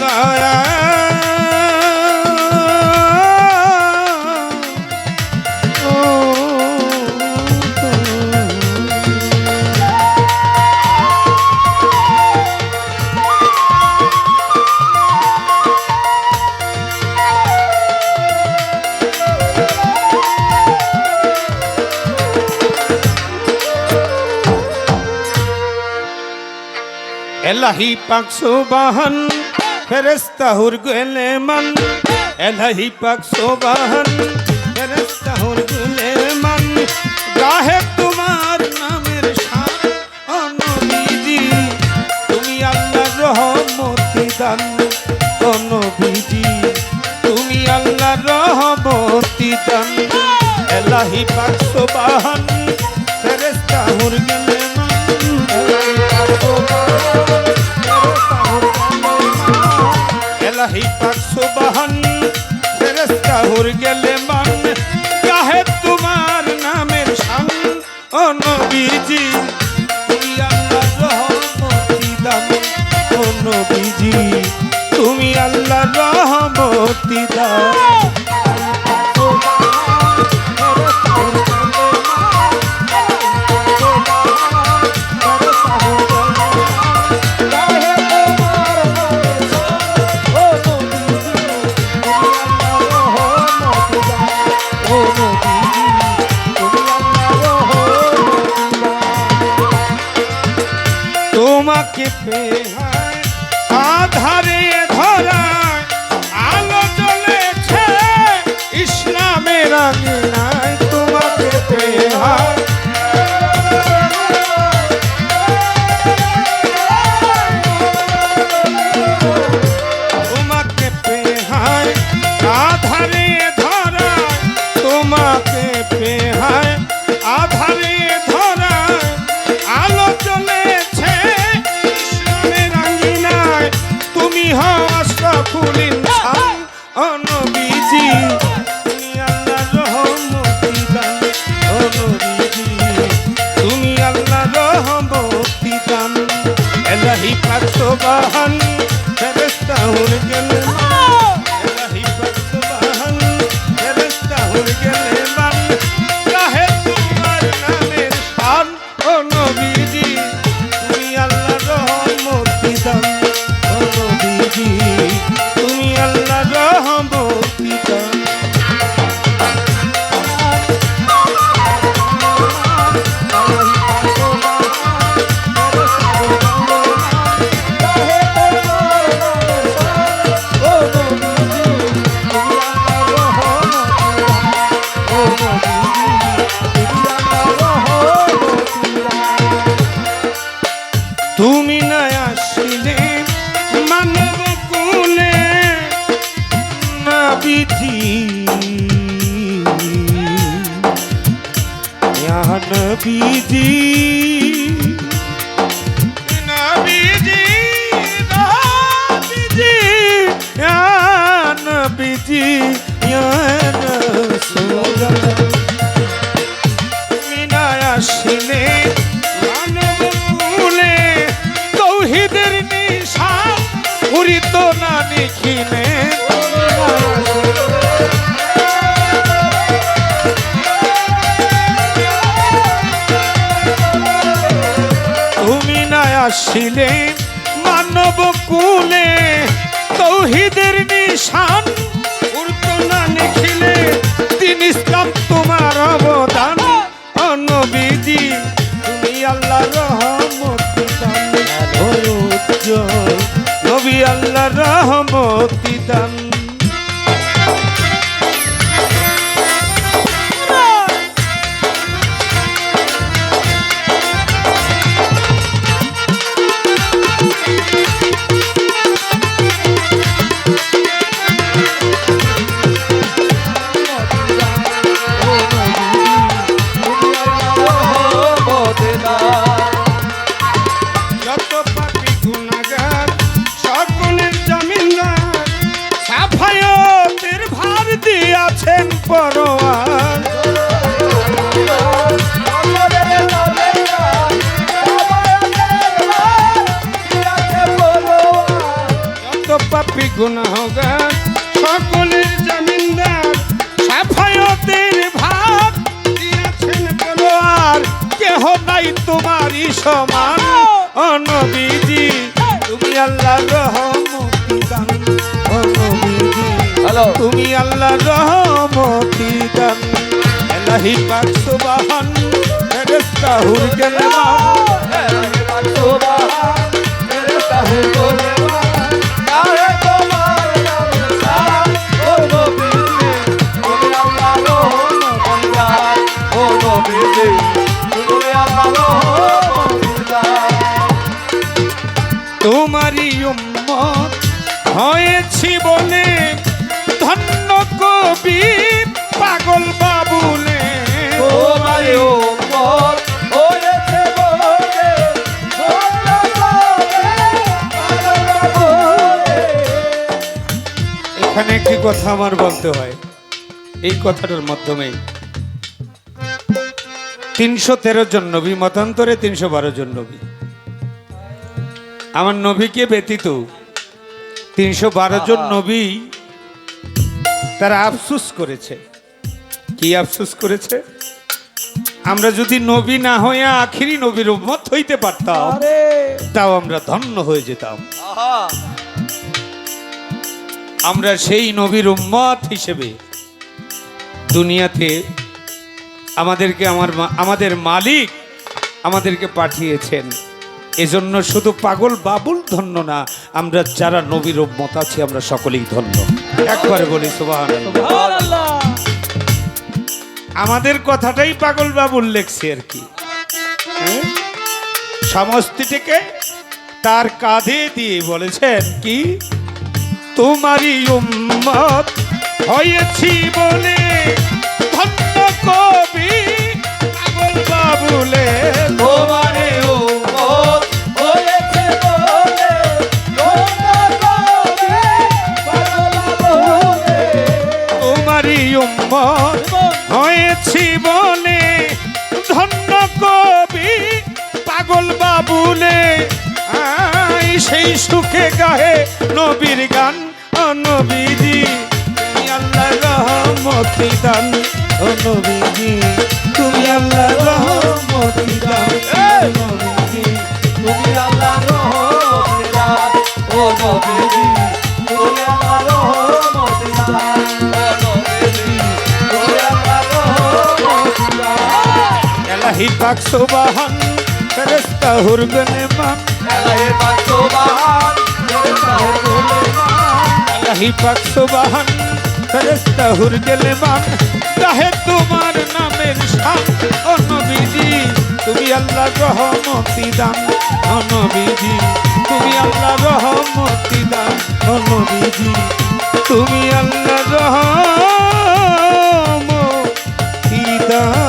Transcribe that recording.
দয়া এলাহি পাক সুবাহন ফেরেস্তা হুর গেলে মান। এলাহি পাক সুবাহন ফেরেস্তা হুর গেলে মান। গাহে তোমার নামের শান অনবিজি তুমি আল্লাহ রহমতি দান অনবিজি তুমি আল্লাহ রহমতি দান। এলাহি পাক সুবাহন के पे रही पर तो बहन सरसता हूँ নবীজি মিনায় তৌহিদের নিশান উড়িত না নিখিলে তুমি মানব কুলে তৌহিদের নিশান সমান অনবীজি তুমি আল্লাহ রহমতি দান। অনবীজি হ্যালো। তুমি আল্লাহ রহমতি দান। এলাহি পাক সুবহান। ফেরেশতা হুর গেলমান তোমারই উম্মত হয়েছি বলে ধন্য কবি পাগল বাবুলে। এখানে একটি কথা আমার বলতে হয়। এই কথাটার মাধ্যমে তিনশো তেরো জন নবী মতান্তরে তিনশো বারো জন নবী। আমার নবীকে ব্যতীত তিনশো বারো জন নবী তারা আফসুস করেছে। কি আফসুস করেছে? আমরা যদি নবী না হয়ে আখিরি নবীর উম্মত হইতে পারতাম তাও আমরা ধন্য হয়ে যেতাম। আমরা সেই নবীর উম্মত হিসেবে দুনিয়াতে আমাদেরকে আমার আমাদের মালিক আমাদেরকে পাঠিয়েছেন। এজন্য শুধু পাগল বাবুল ধন্য না, আমরা যারা নবীর উম্মত আছি, আমরা সকলেই ধন্য। একবারে বলি সুবাহ আমাদের কথাটাই পাগল বাবুল লেখছে আর কি। হ্যাঁ? সমষ্টিটিকে তার কাঁধে দিয়ে বলেছেন কি, তোমারই উম্মত হয়েছি বলে সেই সুখে গাহে নবীর গান নবীজি আল্লাহ রহমতি দান নবীজি তুমি আল্লাহ রহমতি দান নবীজি তুমি রহমতে দান হুরগনে আল্লাহি পাক সুবহান ফেরেশতা হুর তাহে তোমার নামের শান ও নবীজি তুমি আল্লাহ রহমতি দান ও নবীজি তুমি আল্লাহ রহমতি দান ও নবীজি তুমি আল্লাহ রহমতি দান।